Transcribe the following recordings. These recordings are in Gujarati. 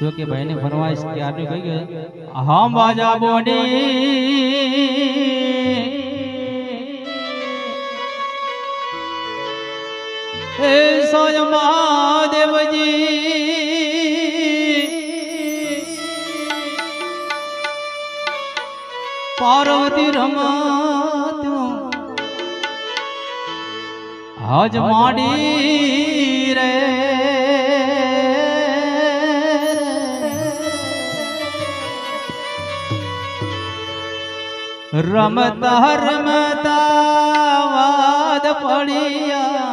જો કે ભાઈને ફરમાઈશ કે આટલું કહી ગયો હમ બાજા બોડી હે સોય મહાદેવજી પાર્વતી રમતું હજ માડી રમતા રમતા વાદ પડ્યા.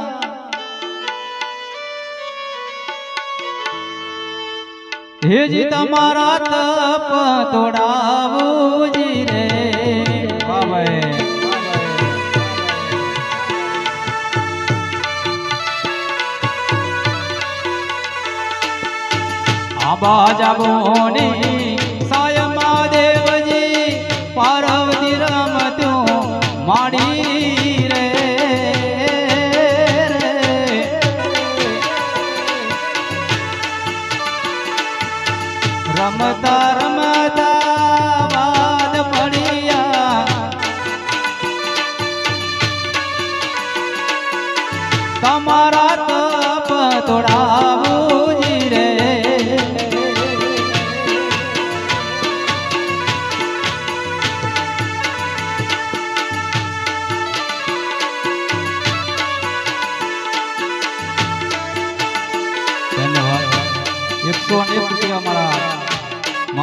હેજી તમારા તપ તોડાવું જી રે ભાઈ. આબા જાબોની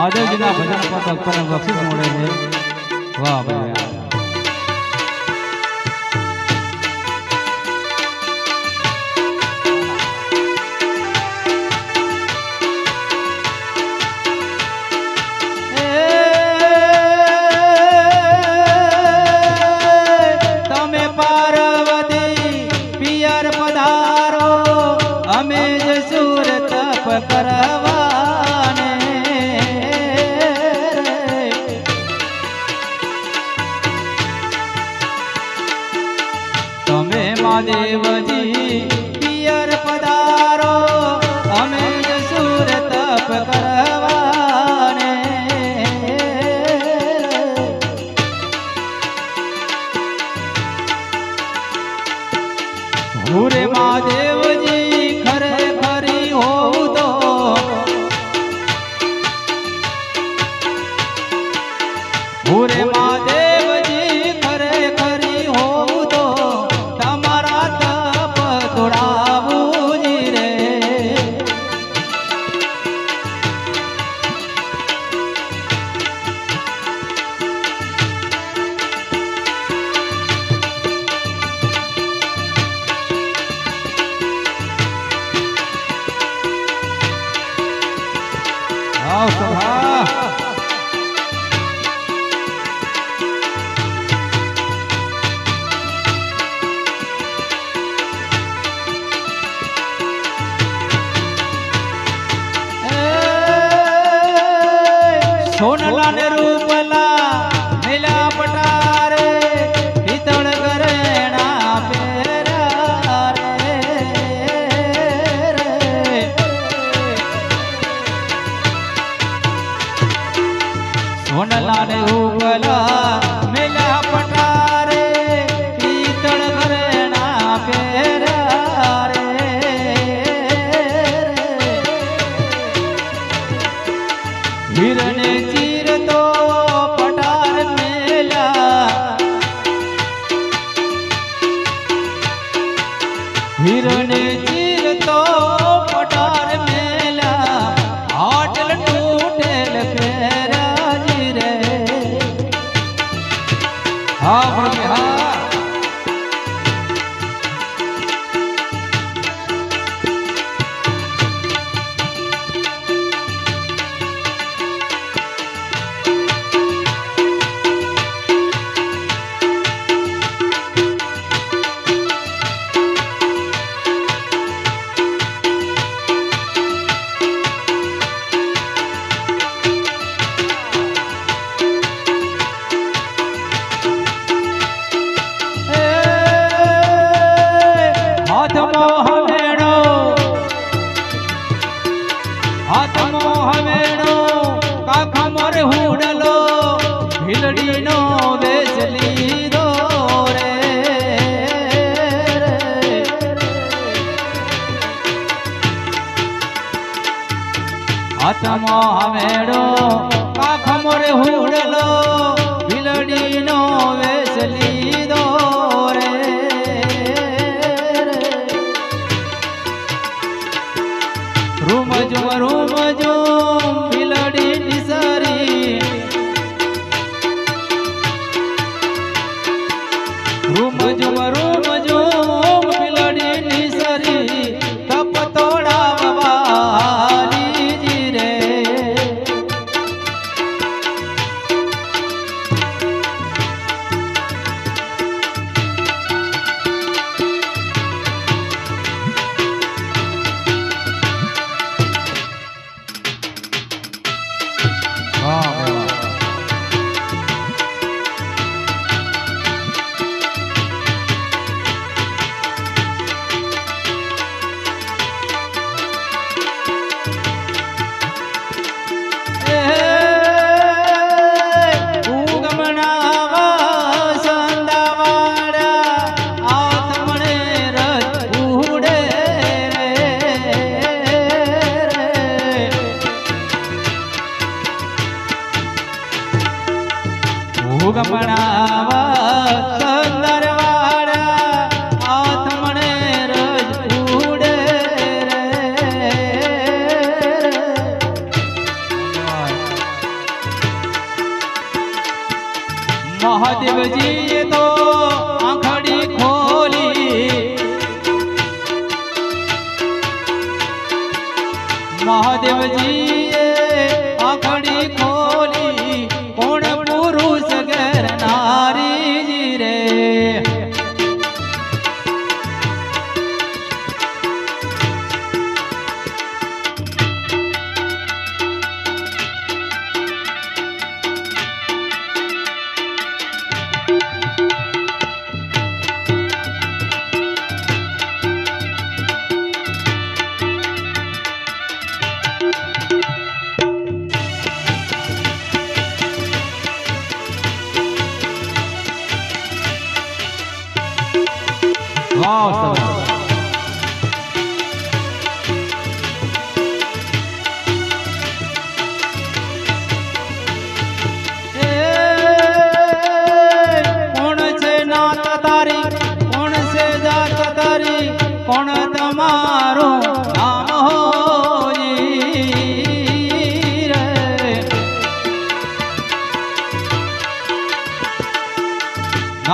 મહાદેવજીના ભજન પર ભક્તોને બક્ષિસ મળે છે. વાહ ભાઈ. હુરે મહાદેવજી सभा સોનલા ને મહાદેવજીએ આખડી ખો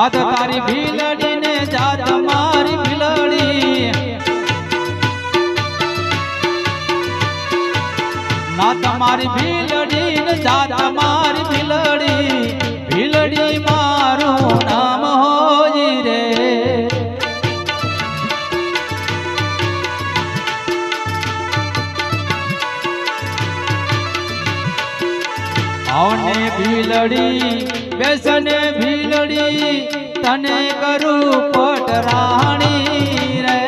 જાત તારી ભીલડી ને જાત મારી ભીલડી. ના તમારી ભીલડી ને જાત મારી ભીલડી બેસને ભીલડી, તને કરું કોટ રાણી રે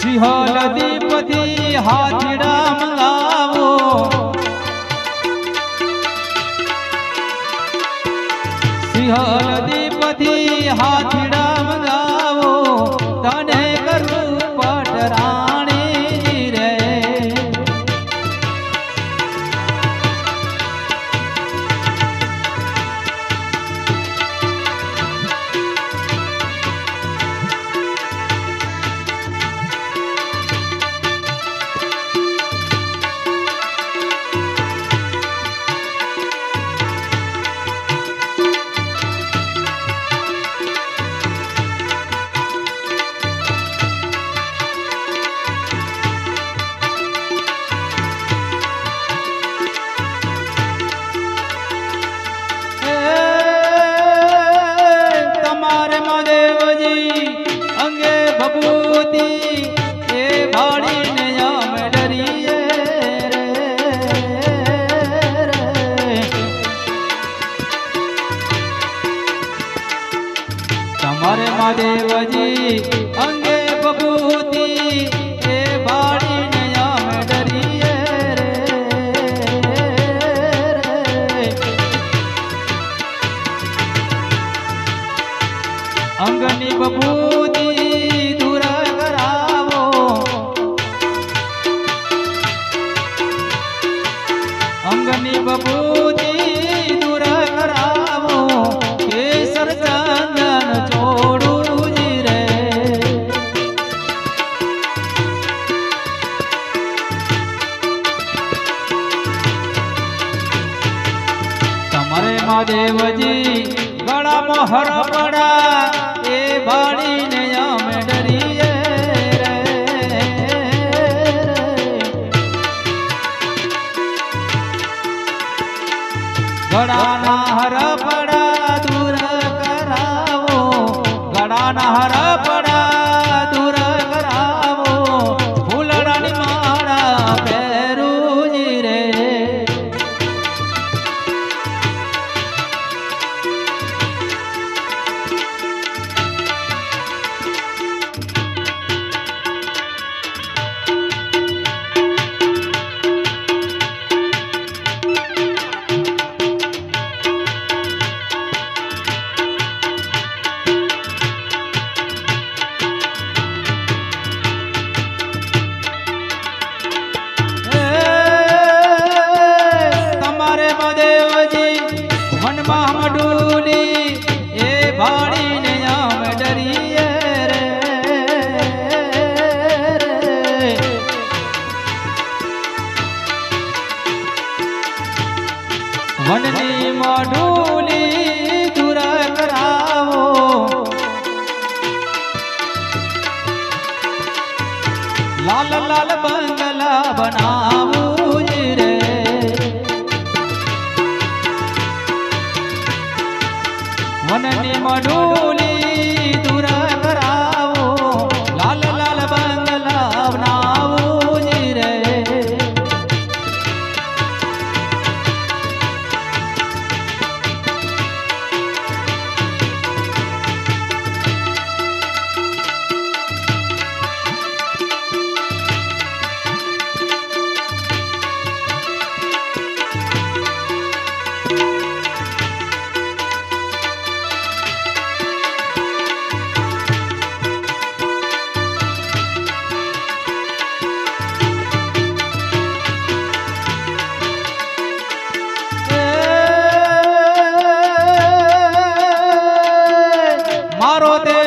સિંહોલ દીપથી હાથડા મંગાવો સિંહોલ દીપથી હાથડા અંગની બબૂદી હરબડા એ ભાડીને અમે ડરીએ ઘડા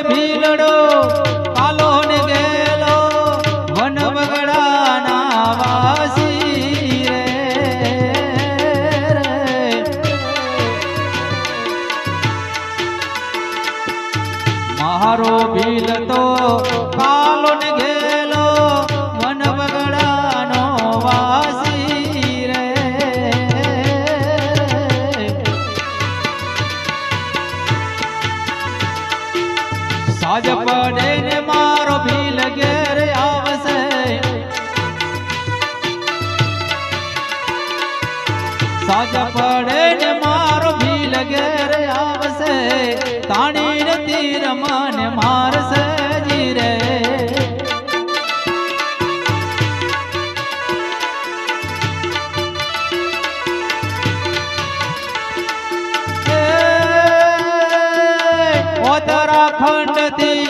ভিড় મારો ભીલ ઘેર આવશે. સાજ પડે મારો ભીલ ઘેર આવશે. તાણી ને તીર મને મારશે ખંડ दी